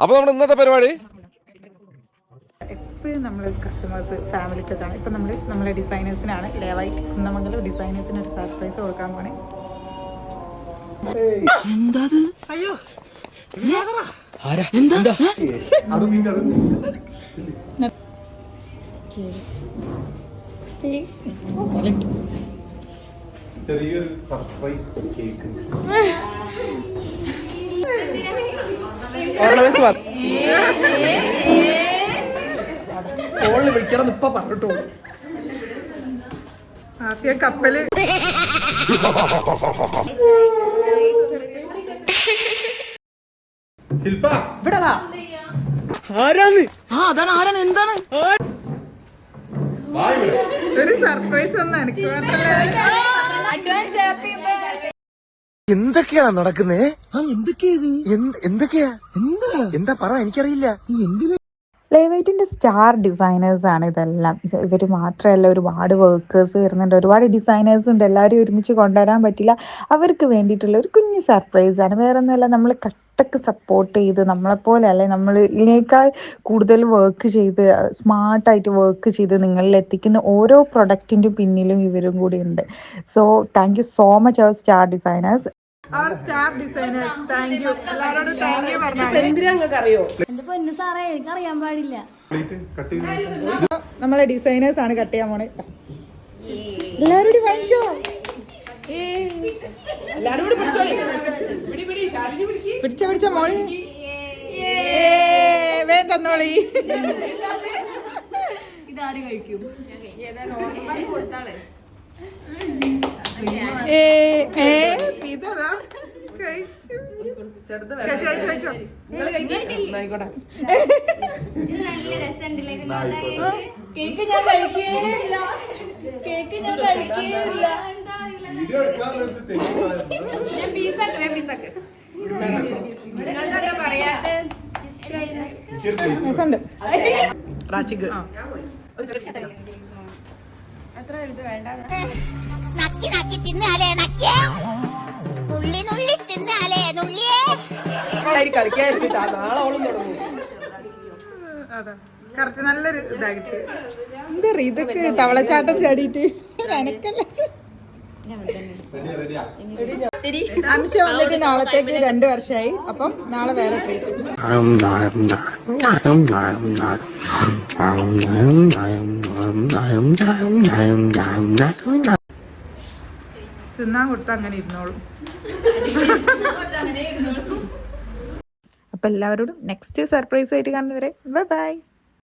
അപ്പൊ നമ്മൾ ഇന്നത്തെ പരിപാടി? എപ്പോഴും നമ്മൾ കസ്റ്റമേഴ്സ് ഫാമിലിക്കൊക്കെയാണ് ഇപ്പം നമ്മൾ നമ്മുടെ ഡിസൈനേഴ്സിനാണ് ലേവായി കുന്നമംഗലം ഡിസൈനേഴ്സിന് ഒരു സർപ്രൈസ് കൊടുക്കാൻ പോണേ. ചെറിയൊരു സർപ്രൈസ് കേക്ക് ഫോണിൽ വിളിക്കണം ഇപ്പൊ പറഞ്ഞിട്ടോ ആഫിയ കപ്പൽ. ശില്പ. ഇവിടെ വാ. ആരാന്ന്? ആ അതാണ് ആരാണ്? എന്താണ്? ഒരു സർപ്രൈസ് ഒന്നും എനിക്ക് മാത്രമല്ല എന്തൊക്കെയാ നടക്കുന്നേ? എന്തൊക്കെയാ എന്താ എന്താ? പറ എനിക്കറിയില്ല. ലേവൈറ്റിന്റെ സ്റ്റാർ ഡിസൈനേഴ്സ് ആണ് ഇതെല്ലാം. ഇത് ഇവർ മാത്രമല്ല ഒരുപാട് വർക്കേഴ്സ് വരുന്നുണ്ട്. ഒരുപാട് ഡിസൈനേഴ്സ് ഉണ്ട്. എല്ലാവരും ഒരുമിച്ച് കൊണ്ടുവരാൻ പറ്റില്ല. അവർക്ക് വേണ്ടിയിട്ടുള്ള ഒരു കുഞ്ഞു സർപ്രൈസ് ആണ്. വേറെ ഒന്നുമല്ല നമ്മൾ കട്ടക്ക് സപ്പോർട്ട് ചെയ്ത് നമ്മളെപ്പോലെ അല്ലെ നമ്മൾ ഇതിനേക്കാൾ കൂടുതൽ വർക്ക് ചെയ്ത് സ്മാർട്ടായിട്ട് വർക്ക് ചെയ്ത് നിങ്ങളിൽ എത്തിക്കുന്ന ഓരോ പ്രൊഡക്റ്റിന്റെ പിന്നിലും ഇവരും കൂടി ഉണ്ട്. So thank you so much our star designers അവർ സ്റ്റാഫ് ഡിസൈനേഴ്സ് താങ്ക് യു എല്ലാവരോടും താങ്ക് യു പറഞ്ഞു എന്തിനാ നിങ്ങൾക്ക് അറിയോ എന്റെ പൊന്നു സാറേ എനിക്ക് അറിയാൻ പാടില്ല നമ്മളെ ഡിസൈനേഴ്സ് ആണ് കട്ട് ചെയ്യാൻ പോണേ. എല്ലാവരോടും വാങ്ങിക്കോ എല്ലാരും പിടിച്ച പിടിച്ച മോളി? വേ തന്നോളി. ഇതാര് കഴിക്കും? ഇതാ കഴിച്ചു. ചെറുത് ആയിക്കോട്ടെ. കേക്ക് ഞാൻ കഴിക്കേയില്ല കേക്ക് ഞാൻ കഴിക്കേയില്ല ഞാൻ തെളിവാണ് രസമുണ്ട് റാച്ചിക്ക് നക്കി നക്കി തിന്നാലേ നക്കിയേ നുള്ളി നുള്ളി നുള്ളിയേ തുടങ്ങും. നല്ലൊരു ഇതായിട്ട് ഇതൊക്കെ തവളച്ചാട്ടം ചാടിയിട്ട്. അനക്കല്ല? അംശ വന്നിട്ട് നാളത്തേക്ക് രണ്ട് വർഷമായി അപ്പം നാളെ വേറെ തിന്നാൻ കൊടുത്ത അങ്ങനെ ഇരുന്നോളും അപ്പൊ എല്ലാവരോടും നെക്സ്റ്റ് സർപ്രൈസ് ആയിട്ട് കാണുന്നവരെ ബൈ ബൈ